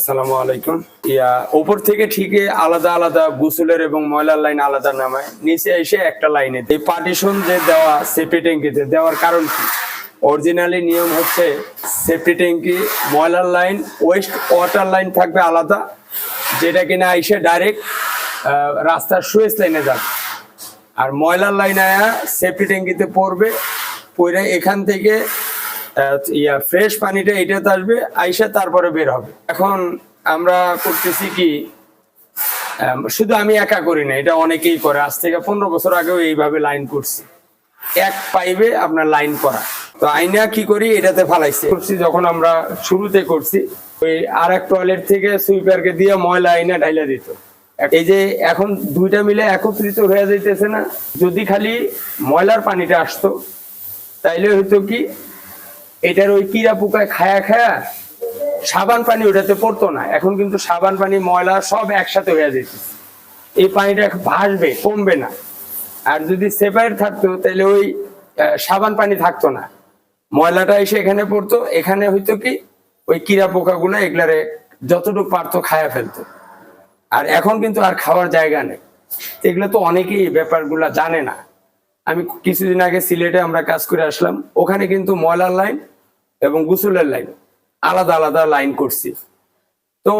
আসসালামু আলাইকুম। ইয়া, উপর থেকে ঠিক আলাদা আলাদা গুসুলের এবং ময়লার লাইন আলাদা নামায়। নিচে এসে একটা লাইনে এই পার্টিশন যে দেওয়া সেফটি ট্যাঙ্কিতে, দেওয়ার কারণ কি? অরিজিনালি নিয়ম হচ্ছে সেফটি ট্যাঙ্কি, ময়লার লাইন ওয়েস্ট ওয়াটার লাইন থাকবে আলাদা। যেটা কিনা এসে ডাইরেক্ট রাস্তার সুয়েস লাইনে যাবে। আর ময়লার লাইন আয়া সেফটি ট্যাঙ্কিতে পড়বে। পড়ে এখান থেকে ইয়া ফ্রেশ পানিটা এটাতে আসবে, আইসা তারপরে বের হবে। এখন আমরা করতেছি কি শুধু আমি একা করি না, এটা অনেকেই করে। আজ থেকে পনেরো বছর আগেও এইভাবে লাইন করছি। এক পাইবে আপনার লাইন করা। তো আইনা কি করি, এটাতে ফালাইছি। করছি যখন আমরা শুরুতে করছি, ওই আর এক টয়লেট থেকে সুইপারকে দিয়ে ময়লা আইনা ঢাইলা দিত। এই যে এখন দুইটা মিলে একত্রিত হয়ে যাইতেছে না, যদি খালি ময়লার পানিটা আসতো, তাইলে হয়তো কি এটার ওই কিরা পোকায় খায়া খায়া সাবান পানি ওটাতে পড়তো না। এখন কিন্তু সাবান পানি, ময়লা সব একসাথে হয়ে যেত এই পানিটা ভাসবে, কমবে না। আর যদি সেপারেট থাকতো, তাহলে ওই সাবান পানি থাকতো না। ময়লাটা এসে এখানে পড়তো, এখানে হয়তো কি, ওই কিরা পোকাগুলো এগুলারে যতটুকু পারতো খায়া ফেলতো। আর এখন কিন্তু আর খাওয়ার জায়গা নেই। এগুলো তো অনেকেই ব্যাপারগুলা জানে না। আমি কিছুদিন আগে সিলেটে আমরা কাজ করে আসলাম। ওখানে কিন্তু ময়লার লাইন এবং গুসুলের লাইন আলাদা আলাদা লাইন করছি।